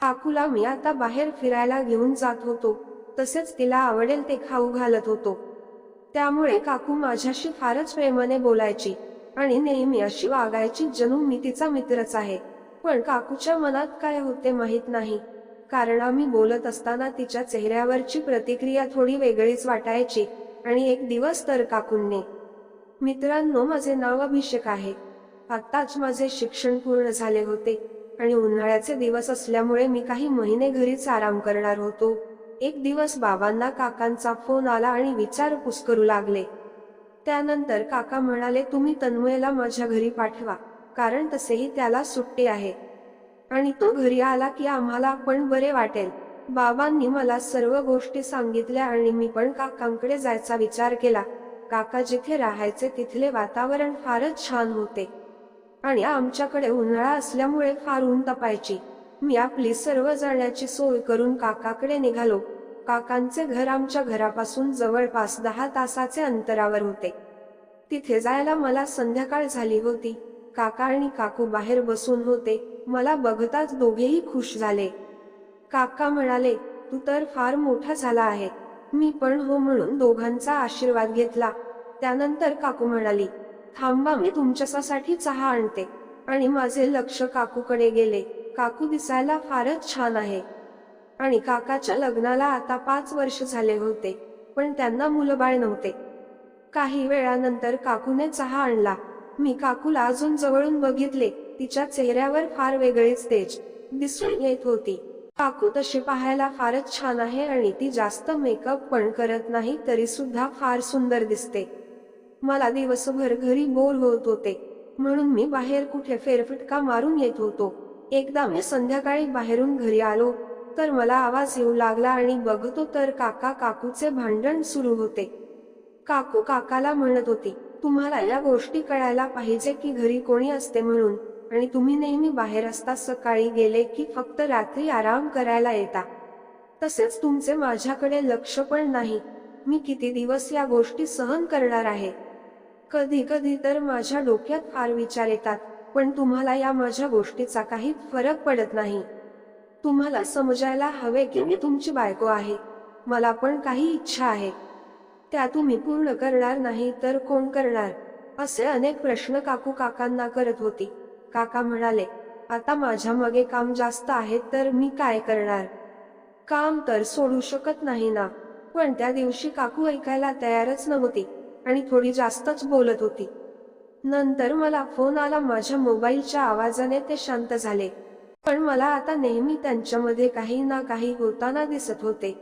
काकूला मी आता बाहेर फिरायला घेऊन जात होतो. तसेच तिला आवडेल ते खाऊ घालत होतो. त्यामुळे काकू माझ्याशी फारच प्रेमाने बोलायची आणि नेहमी अशी वागायची जणू मी तिचा मित्रच आहे. पण काकूच्या मनात काय होते माहीत नाही. कारण आम्ही बोलत असताना तिच्या चेहऱ्यावरची प्रतिक्रिया थोडी वेगळीच वाटायची आणि एक दिवस तर काकूंनी. मित्रांनो माझे नाव अभिषेक आहे. आत्ताच माझे शिक्षण पूर्ण झाले होते. आणि उन्हाळ्याचे दिवस असल्यामुळे मी काही महिने घरीच आराम करणार होतो. एक दिवस बाबांना काकांचा फोन आला आणि विचारपूस करू लागले. त्यानंतर काका म्हणाले तुम्ही तन्मयला माझ्या घरी पाठवा कारण तसेही त्याला सुट्टी आहे. आणि तो घरी आला की आम्हाला पण बरे वाटेल. बाबांनी मला सर्व गोष्टी सांगितल्या आणि मी पण काकांकडे जायचा विचार केला. काका जिथे राहायचे तिथले वातावरण फारच छान होते. आणि आमच्याकडे उन्हाळा असल्यामुळे फार ऊन तपायची. मी आपली सर्व जाण्याची सोय करून काकाकडे निघालो. काकांचे घर आमच्या घरापासून जवळपास दहा तासाचे अंतरावर होते. तिथे जायला मला संध्याकाळ झाली होती. काका आणि काकू बाहेर बसून होते. मला बघताच दोघेही खुश झाले. काका म्हणाले तू तर फार मोठा झाला आहे. मी पण हो म्हणून दोघांचा आशीर्वाद घेतला. त्यानंतर काकू म्हणाली थांबा मी तुमच्यासाठी चहा आणते. आणि माझे लक्ष काकूकडे गेले. काकू दिसायला फारच छान आहे. आणि काकाच्या लग्नाला आता पाच वर्ष झाले होते पण त्यांना मुलंबाळ नव्हते. काही वेळानंतर काकूने चहा आणला. मी काकूला अजून जवळून बघितले. तिच्या चेहऱ्यावर फार वेगळीच तेज दिसून येत होती. काकू तशी पाहायला फारच छान आहे आणि ती जास्त मेकअप पण करत नाही तरी सुद्धा फार सुंदर दिसते. मला दिवसभर घरी बोर होत होते. म्हणून मी बाहेर कुठे फेरफटका मारून येत होतो. एकदा मी संध्याकाळी बाहेरून घरी आलो तर मला आवाज येऊ लागला आणि बघतो तर काका काकूचे भांडण सुरू होते. काकू काकाला म्हणत होती तुम्हाला या गोष्टी कळायला पाहिजे की घरी कोणी असते म्हणून आणि तुम्ही नेहमी बाहेर असता सकाळी गेले की फक्त रात्री आराम करायला येता. तसेच तुमचे माझ्याकडे लक्ष पण नाही. मी किती दिवस या गोष्टी सहन करणार आहे? कधी कधी तर माझ्या डोक्यात फार विचार येतात पण तुम्हाला या माझ्या गोष्टीचा काही फरक पडत नाही. तुम्हाला समजायला हवे की मी तुमची बायको आहे. मला पण काही इच्छा आहे. त्या तुम्ही पूर्ण करणार नाही तर कोण करणार? असे अनेक प्रश्न काकू काकांना करत होती. काका म्हणाले आता माझ्या मागे काम जास्त आहे तर मी काय करणार? काम तर सोडू शकत नाही ना. पण त्या दिवशी काकू ऐकायला तयारच नव्हती. आणि थोडी जास्तच बोलत होती. नंतर मला फोन आला माझ्या मोबाईलच्या आवाजाने ते शांत झाले. पण मला आता नेहमी त्यांच्यामध्ये काही ना काही होताना दिसत होते.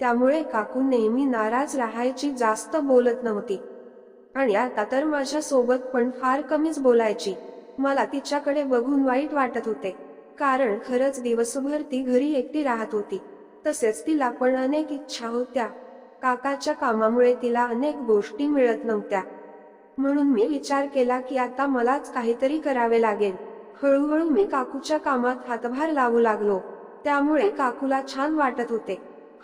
त्यामुळे काकू नेहमी नाराज राहायची जास्त बोलत नव्हती. आणि आता तर माझ्या सोबत पण फार कमीच बोलायची. मला तिच्याकडे बघून वाईट वाटत होते. कारण खरंच दिवसभर ती घरी एकटी राहत होती. तसेच तिला पण अनेक इच्छा होत्या. काकाच्या कामामुळे तिला अनेक गोष्टी मिळत नव्हत्या. म्हणून मी विचार केला की आता मलाच काहीतरी करावे लागेल. हळूहळू मी काकूच्या कामात हातभार लावू लागलो. त्यामुळे काकूला छान वाटत होते.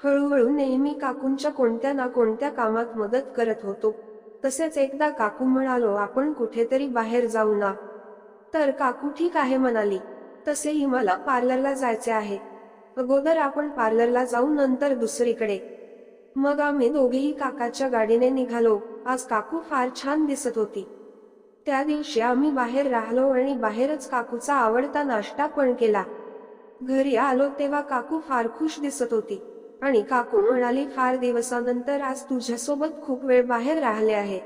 हळूहळू नेहमी काकूंच्या कोणत्या ना कोणत्या कामात मदत करत होतो. तसेच एकदा काकू म्हणालो आपण कुठेतरी बाहेर जाऊ ना. तर काकू ठीक आहे म्हणाली. तसेही मला पार्लरला जायचे आहे. अगोदर आपण पार्लरला जाऊ नंतर दुसरीकडे. मग आम्ही दोघेही काकाच्या गाडीने निघालो. आज काकू फार छान दिसत होती. त्या दिवशी आम्ही बाहेर राहिलो आणि बाहेरच काकूचा आवडता नाश्ता पण केला. घरी आलो तेव्हा काकू फार खुश दिसत होती. आणि काकू म्हणाली फार दिवसानंतर आज तुझ्यासोबत खूप वेळ बाहेर राहिले आहे.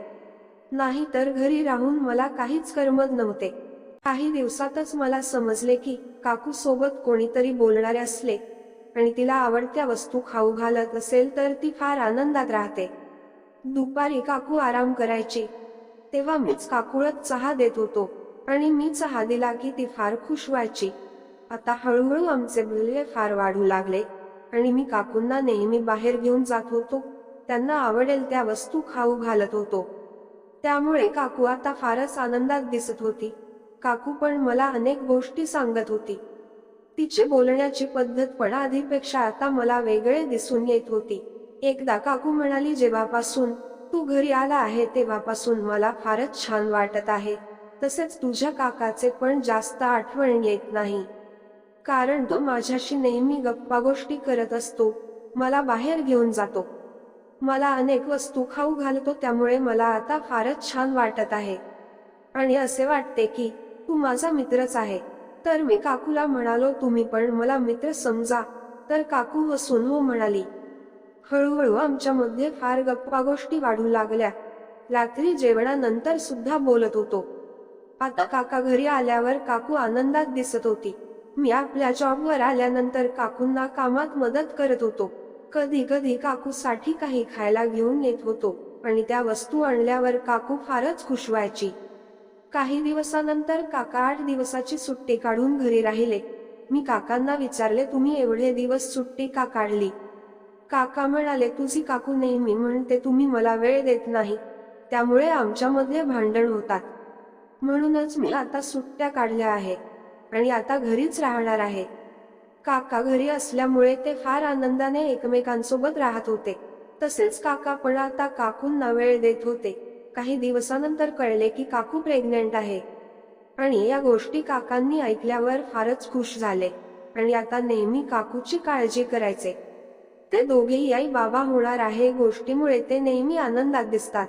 नाही तर घरी राहून मला काहीच करमत नव्हते. काही दिवसातच मला समजले की काकू सोबत कोणीतरी बोलणारे असले आणि तिला आवडत्या वस्तू खाऊ घालत असेल तर ती फार आनंदात राहते. दुपारी काकू आराम करायची. तेव्हा मीच काकूळत चहा देत होतो आणि मी चहा दिला की ती फार खुश व्हायची. आता हळूहळू आमचे मूल्य फार वाढू लागले आणि मी काकूंना नेहमी बाहेर घेऊन जात होतो. त्यांना आवडेल त्या वस्तू खाऊ घालत होतो. त्यामुळे काकू आता फारच आनंदात दिसत होती. काकू पण मला अनेक गोष्टी सांगत होती. तिची बोलण्याची पद्धत पण आधीपेक्षा आता मला वेगळे दिसून येत होती. एकदा काकू म्हणाली जेव्हापासून तू घरी आला आहे तेव्हापासून मला फारच छान वाटत आहे. तसेच तुझ्या काकाचे पण जास्त आठवण येत नाही. कारण तो माझ्याशी नेहमी गप्पा गोष्टी करत असतो. मला बाहेर घेऊन जातो. मला अनेक वस्तू खाऊ घालतो त्यामुळे मला आता फारच छान वाटत आहे. आणि असे वाटते की तू माझा मित्रच आहे. तर मी काकूला म्हणालो तुम्ही पण मला मित्र समजा. तर काकू हसून हो म्हणाली. हळूहळू आमच्यामध्ये फार गप्पा गोष्टी वाढू लागल्या. रात्री जेवणानंतर सुद्धा बोलत होतो. आता काका घरी आल्यावर काकू आनंदात दिसत होती. मी आपल्या जॉबवर आल्यानंतर काकूंना कामात मदत करत होतो. कधी कधी काकूसाठी काही खायला घेऊन येत होतो आणि त्या वस्तू आणल्यावर काकू फारच खुश व्हायची. काही दिवसानंतर काका आठ दिवसाची सुट्टी काढून घरी राहिले. मी काकांना विचारले तुम्ही एवढे दिवस सुट्टी का काढली? काका म्हणाले तुझी काकू नेहमी म्हणते तुम्ही मला वेळ देत नाही. त्यामुळे आमच्यामध्ये भांडण होतात. म्हणूनच मी आता सुट्ट्या काढल्या आहे आणि आता घरीच राहणार आहे. काका घरी असल्यामुळे ते फार आनंदाने एकमेकांसोबत राहत होते. तसेच काका पण आता काकूंना वेळ देत होते. काही दिवसानंतर कळले की काकू प्रेग्नंट आहे. आणि या गोष्टी काकांनी ऐकल्यावर फारच खुश झाले. आणि आता नेहमी काकूची काळजी करायचे. ते दोघेही आई बाबा होणार आहे गोष्टीमुळे ते नेहमी आनंदात दिसतात.